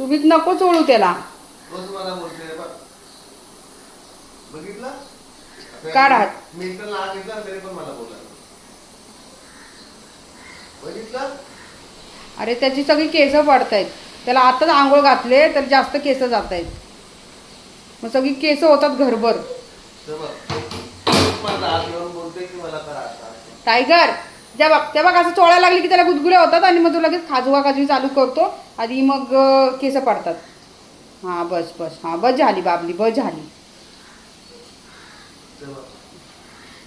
तुम्हीच नको चोळू त्याला. काढ अरे त्याची सगळी केस पडत आहेत त्याला आताच आंघोळ घातले तर जास्त केस जात आहेत मग सगळी केस होतात घरभर. टायगर! ज्या बघ त्या बघ असं चोळायला लागली की त्याला गुदगुल्या होतात आणि मग तू लगेच खाजवा खाजवी चालू करतो. आधी मग केस पडतात. हां बस बस. हां बस झाली बाबली बस झाली.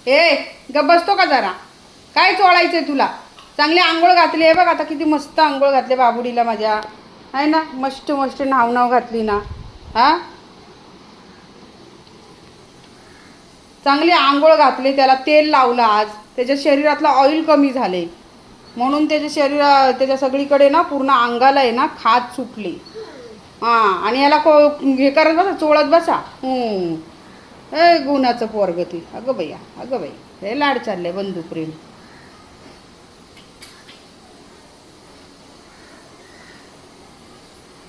ए ग बसतो का जरा? काय चोळायचंय तुला? चांगली आंघोळ घातली आहे बघ आता किती मस्त आंघोळ घातली बाबुडीला माझ्या. आहे ना? मस्त मस्त नाव नाव घातली ना. हा? चांगली आंघोळ घातली त्याला तेल लावलं आज. त्याच्या शरीरातलं ऑइल कमी झाले. म्हणून त्याच्या शरीरा त्याच्या सगळीकडे ना पूर्ण अंगाला आहे ना खाज सुटली. हां आणि याला को हे करत बसा चोळत बसा. ए गुणाचं पोरग ती. अगं भैया अगं बाई. हे लाड चालले बंधू प्रेम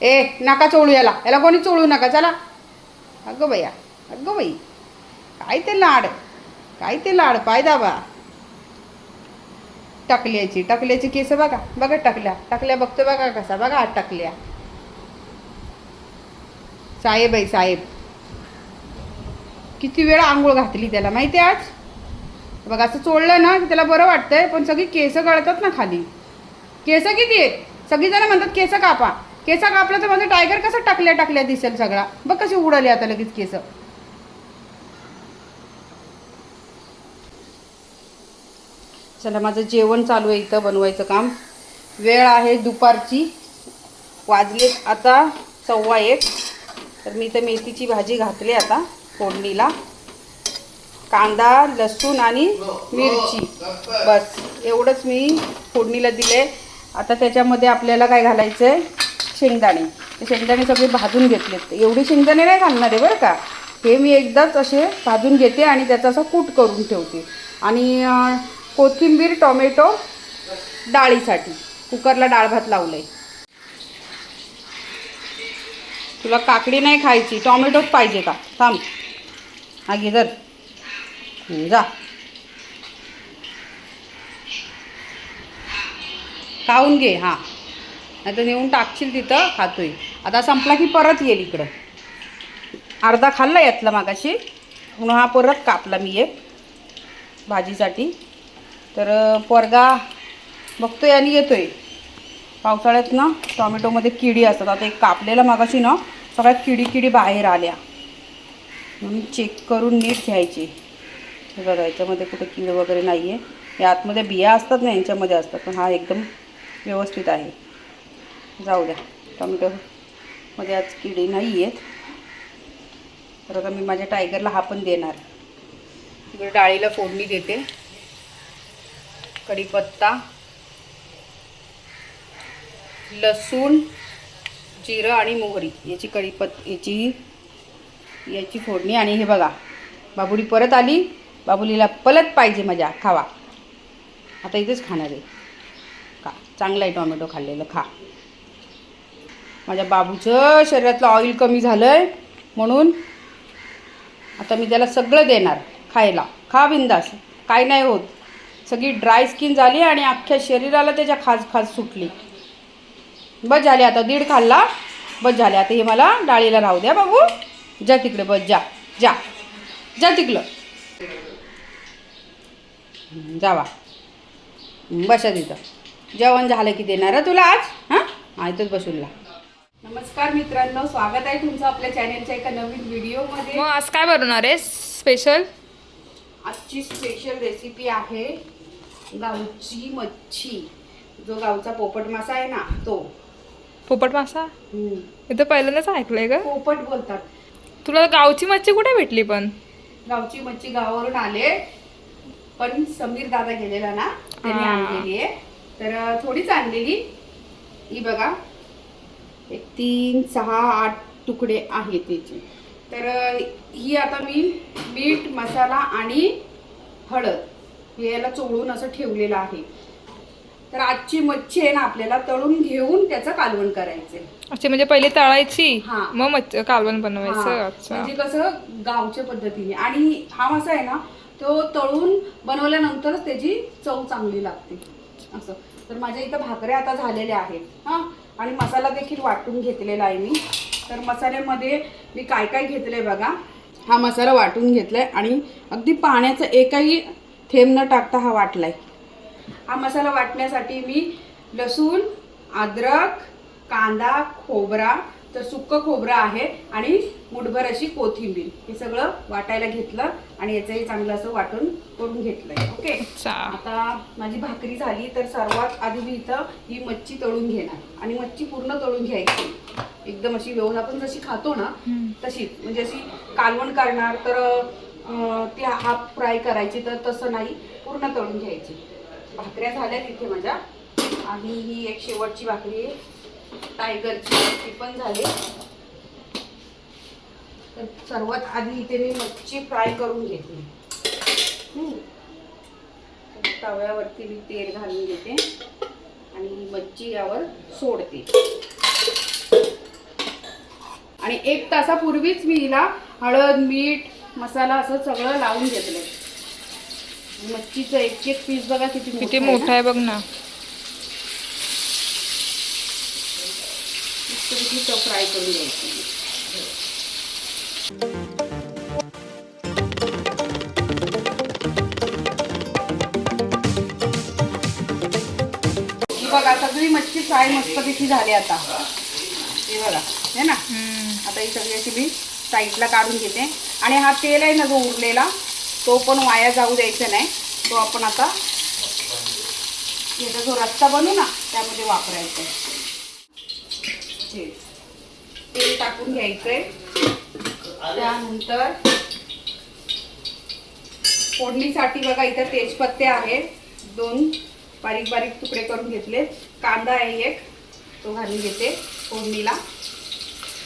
ए नका चोळू याला. याला कोणी चोळू नका. चला. अगं भैया अगं बाई. काय ते लाड? काय ते लाड? पाय दाबा. टाकल्याची. टाकल्याची केस बघा. बघा टाकल्या. टाकल्या बघतो बघा कसा. बघा आत टाकल्या. साहेब आहे साहेब. किती वेळा आंघोळ घातली त्याला. माहिती आहे आज? बघा असं चोळलं ना की त्याला बरं वाटतंय पण सगळी केस गळतात ना खाली. केस किती आहेत? सगळीजणं म्हणतात केस कापा. केस कापलं तर म्हणजे माझं टायगर कसं टाकल्या टाकल्या दिसेल सगळा. बघ कशी उडाली आता लगेच केस. चला माझं जेवण चालू आहे इथं बनवायचं काम. वेळ आहे दुपारची. वाजले आता सव्वा एक. तर मी इथं मेथीची भाजी घातली आता फोडणीला. कांदा लसूण आणि मिरची. बस एवढंच मी फोडणीला दिले आता त्याच्यामध्ये आपल्याला काय घालायचं आहे शेंगदाणे. ते शेंगदाणे सगळे भाजून घेतलेत. एवढी शेंगदाणे नाही घालणार आहे बरं का. हे मी एकदाच असे भाजून घेते आणि त्याचा असं कूट करून ठेवते. आणि कोथिंबीर टोमॅटो डाळीसाठी. कुकरला डाळ भात लावलं आहे तुला काकडी नाही खायची टॉमॅटोच पाहिजे का? थांब. हा घे जा. खाऊन घे हां. नाही तर नेऊन टाकशील तिथं खातोय. आता संपला की परत येईल इकडं. अर्धा खाल्ला यातला मागाशी. म्हणून हा परत कापला मी एक. भाजीसाठी. तर पोरगा पोरगा बघतोय आणि येतोय. पावसाळ्यात ना टॉमॅटोमध्ये किडी असतात. आता एक कापलेला मागाशी ना सगळ्यात किडी किडी बाहेर आल्या. म्हणून चेक करून नीट घ्यायची. बघा याच्यामध्ये कुठे किड वगैरे नाही आहे या आतमध्ये बिया असतात ना यांच्यामध्ये असतात. पण हा एकदम व्यवस्थित आहे. जाऊ द्या. टोमॅटोमध्ये आज किडी नाही आहेत तर आता मी माझ्या टायगरला हा पण देणार. इकडे डाळीला फोडणी देते. कढीपत्ता लसूण जिरं आणि मोहरी याची कढीपत् याची याची फोडणी. आणि हे बघा बाबुली परत आली. बाबुलीला पलत पाहिजे मजा खावा. आता इथेच खाणार आहे. खा. चांगला आहे टोमॅटो खाल्लेलं खा. माझ्या बाबूचं शरीरातलं ऑइल कमी झालं आहे म्हणून आता मी त्याला सगळं देणार खायला. खा बिंदास. काय नाही होत. सगळी ड्राय स्किन झाली आणि अख्ख्या शरीराला त्याच्या खाज खाज सुटली. बस झाले आता दीड खाल्ला. बस झाले आता हे मला डाळीला राहू द्या बाबू. जा तिकडे बस जा जा. जा तिकडं. जावा. बसा तिथं. जेवण झालं की देणार तुला आज? हां? हा इथंच बसून ला नमस्कार मित्रांनो स्वागत आहे तुमचं आपल्या चॅनेलच्या एका नवीन व्हिडिओमध्ये मग आज काय बनवणार आहे स्पेशल आजची स्पेशल रेसिपी आहे गावची मच्छी. जो गावचा पोपट मासा आहे ना तो. पोपट मासा? हं. हे तर पहिल्यांदाच ऐकलंय का पोपट बोलतात. तुला गावची मच्छी कुठे भेटली पण? गावची मच्छी गावावरून आले. पण समीर दादा गेलेला ना त्यांनी हा. आणलेली आहे. तर थोडीच आणलेली. ही बघा. एक तीन सहा आठ तुकडे आहेत त्याचे. तर ही आता मी मीठ मसाला आणि हळद. हे याला चोळून असं ठेवलेलं आहे. तर आजची मच्छी आहे ना आपल्याला तळून घेऊन त्याचं कालवण करायचंय. अच्छा म्हणजे पहिले तळायची हा. मग मच्छ कालवण बनवायचं? हा, अच्छा. म्हणजे कसं गावच्या पद्धतीने. आणि हा मासा आहे ना तो तळून बनवल्यानंतरच त्याची चव चांगली लागते. असं. तर माझ्या इथं भाकऱ्या आता झालेल्या आहेत. हां. आणि मसाला देखील वाटून घेतलेला आहे मी. तर मसाल्यामध्ये मी काय काय घेतलंय बघा. हा मसाला वाटून घेतलाय आणि अगदी पाण्याचं एकही थेंब न टाकता हा वाटलाय. हा मसाला वाटण्यासाठी मी लसूण अद्रक कांदा खोबरा तर सुक्क खोबरं आहे आणि मुठभर अशी कोथिंबीर. हे सगळं वाटायला घेतलं आणि याचंही चांगलं असं वाटून करून घेतलंय. ओके? आता माझी भाकरी झाली तर सर्वात आधी मी इथं ही मच्छी तळून घेणार. आणि मच्छी पूर्ण तळून घ्यायची. एकदम अशी व्यवस्था आपण जशी खातो ना. तशी. म्हणजे अशी कालवण करणार तर ती हाफ फ्राय करायची तर तसं नाही पूर्ण तळून घ्यायची. भाकऱ्या झाल्या तिथे माझ्या. आणि ही एक शेवटची भाकरी आहे. टायगरची ती पण झाली. तर सर्वात आधी इथे मी मच्छी फ्राय करून घेते. तव्यावरती मी तेल घालून घेते. आणि मच्छी यावर सोडते. आणि एक तासापूर्वीच मी हिला हळद मीठ मसाला असं सगळं लावून घेतलंय. मच्छीचं एक एक पीस बघा किती किती मोठं आहे बघ ना. फ्राय करून घ्यायची. बघा सगळी मच्छी फ्राय मस्तपैकी झाली आता. हे बघा हे ना. आता ही सगळी अशी मी साईडला काढून घेते. आणि हा तेल आहे ना जो उरलेला तो पण वाया जाऊ द्यायचा नाही. तो आपण आता याचा जो रस्ता बनवू ना त्यामध्ये वापरायचा आहे. तेल टाकून घ्यायचंय. त्यानंतर फोडणीसाठी बघा इथं तेजपत्ते आहेत. दोन बारीक बारीक तुकडे करून घेतले. कांदा आहे एक तो घालून घेते फोडणीला.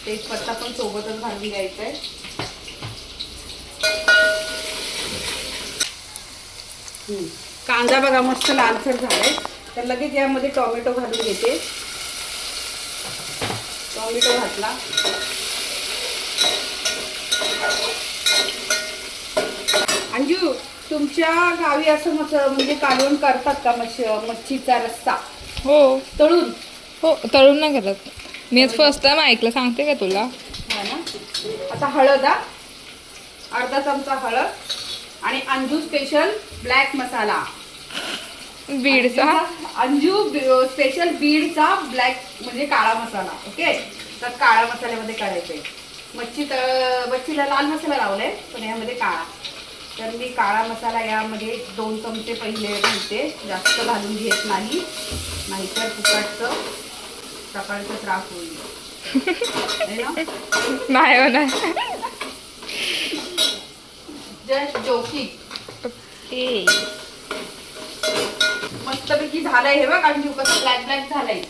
तेजपत्ता पण सोबतच घालून घ्यायचा आहे कांदा बघा मस्त लालसर झालाय. तर लगेच यामध्ये टोमॅटो घालून घेते. टोमॅटो घातला. अंजू तुमच्या गावी असं मस म्हणजे कालवण करतात का मच्छ मच्छीचा रस्सा? हो. तळून? हो तळून नाही करत. मी आज फर्स्ट टाइम ऐकलं. सांगते का तुला? हा ना. आता हळद हा? अर्धा चमचा हळद. आणि अंजू स्पेशल ब्लॅक मसाला बीडचा? अंजू स्पेशल बीडचा ब्लॅक म्हणजे काळा मसाला ओके तर काळा मसाल्यामध्ये करायचंय मच्छी त- मच्छीला लाल मसाला लावलाय पण यामध्ये काळा. तर मी काळा मसाला यामध्ये दोन चमचे पहिले घालते. जास्त घालून घेत नाही. नाहीतर फुकटचं सकाळचा त्रास होईल. नाही हो जस्ट जोकी ओके. मस्तपैकी झालंय हे बघ अंजू कसं ब्लॅक ब्लॅक झालंय.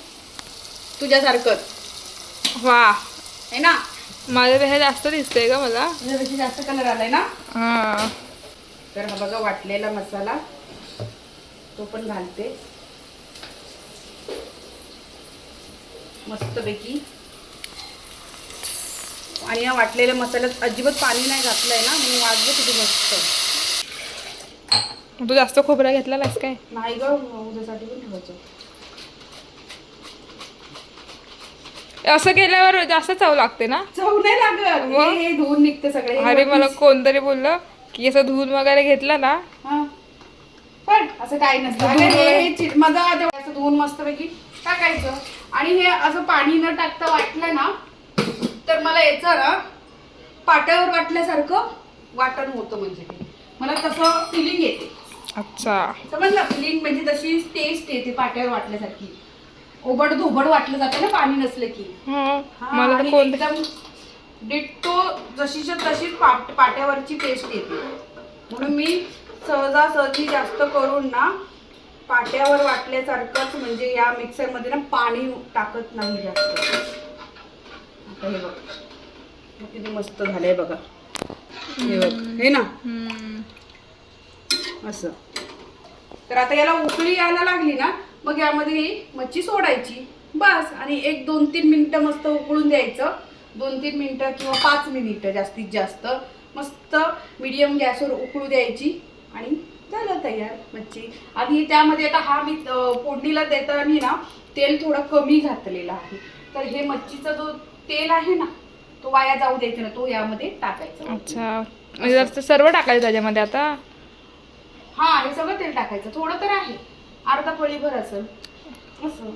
तुझ्यासारखंच वा. है ना? माझ्यापेक्षा जास्त दिसतंय का मला. तुझ्यापेक्षा जास्त कलर आलाय ना? हा. तर हा बघा वाटलेला मसाला. तो पण घालते. मस्तपैकी. आणि या वाटलेल्या मसाल्यात अजिबात पाणी नाही घातलंय ना म्हणून वाजलं किती मस्त. तू जास्त खोबरा घेतलेलास काय? नाही ग उद्यासाठी पण ठेवायचं. असं केल्यावर जास्त चव लागते ना? चव नाही लागत. धुवून निघते सगळे. अरे मला. कोणतरी बोललं की असं धुवून वगैरे घेतलं ना. पण असं काही नसतं. माझं धुवून मस्तपैकी टाकायचं. आणि हे असं पाणी न टाकता वाटलं ना तर मला याचं ना पाट्यावर वाटल्यासारखं वाटण होतं म्हणजे ते. मला तसं फिलिंग येते. अच्छा. समजलं? फिलिंग म्हणजे तशी टेस्ट येते पाट्यावर वाटल्यासारखी. ओबड धोबड वाटलं जातं ना पाणी नसलं की. हो. मला तर आणि कोण एकदम डिट्टो जशीच्या तशीच पाट पाट्यावरची पेस्ट येते. म्हणून मी सहजासहजी जास्त करून ना पाट्यावर वाटल्यासारखंच म्हणजे या मिक्सरमध्ये ना पाणी टाकत नाही जास्त. हे बघ. किती मस्त झालंय बघा. हे बघ. हे ना? हम्म. असं. तर आता याला उकळी यायला लागली ना मग यामध्ये ही मच्छी सोडायची. बस. आणि एक दोन तीन मिनटं मस्त उकळून द्यायचं. दोन तीन मिनटं किंवा पाच मिनिटं जास्तीत जास्त. मस्त मीडियम गॅसवर उकळू द्यायची. आणि झालं तयार मच्छी. आणि त्यामध्ये आता हा मी फोडणीला देताना ना तेल थोडं कमी घातलेलं आहे. तर हे मच्छीचा जो तेल आहे ना तो वाया जाऊ द्यायचा ना तो यामध्ये टाकायचा. अच्छा. म्हणजे सर्व टाकायचं त्याच्यामध्ये आता? हा हे सगळं तेल टाकायचं. थोडं तर आहे. अर्धा पळीभर असेल. असं.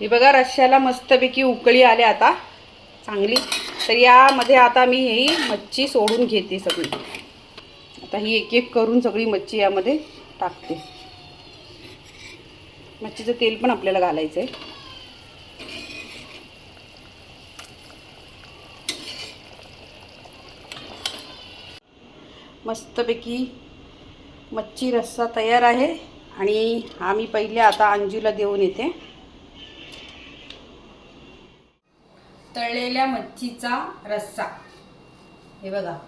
हे बघा रश्श्याला मस्तपैकी उकळी आल्या आता. चांगली. तर यामध्ये आता मी ही मच्छी सोडून घेते सगळी. आता ही एक एक करून सगळी मच्छी यामध्ये टाकते. मच्छीचं तेल पण आपल्याला घालायचं आहे मस्तपैकी मच्छी रस्सा तयार आहे. आणि हा मी पहिले आता अंजूला देऊन येते. तळलेल्या मच्छीचा रस्सा. हे बघा.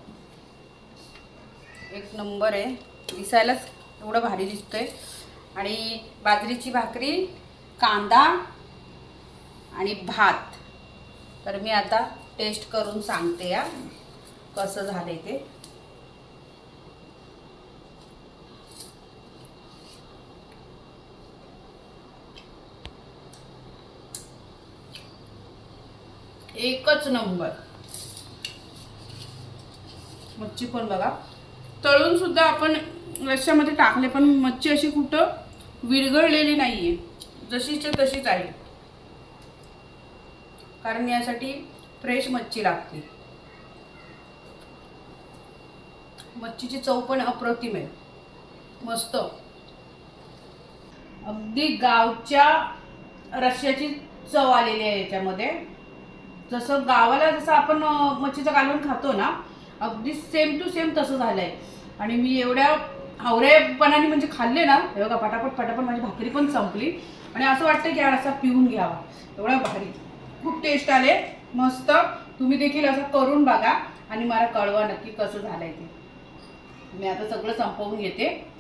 एक नंबर आहे. दिसायलाच एवढं भारी दिसतोय. आणि बाजरीची भाकरी कांदा आणि भात. तर मी आता टेस्ट करून सांगते या कसं झालंय ते. एकच नंबर. मच्छी पण बघा. तळून सुद्धा आपण रश्श्यामध्ये टाकले पण मच्छी अशी कुठं विरघळलेली नाहीये. जशीच्या तशीच आहे. कारण यासाठी फ्रेश मच्छी लागते. मच्छीची चव पण अप्रतिम आहे. मस्त. अगदी गावच्या रश्श्याची चव आलेली आहे याच्यामध्ये. जसं गावाला जसं आपण मच्छीचं कालवण खातो ना अगदी सेम टू सेम तसं झालंय. आणि मी एवढ्या आवरेपणाने म्हणजे खाल्ले ना हे बघा पटापट पटापट माझी भाकरी पण संपली. आणि असं वाटतं की यार असा पिऊन घ्यावा. एवढा भारी. खूप टेस्ट आले. मस्त. तुम्ही देखील असं करून बघा. आणि मला कळवा नक्की कसं झालंय ते. मी आता सगळं संपवून घेते.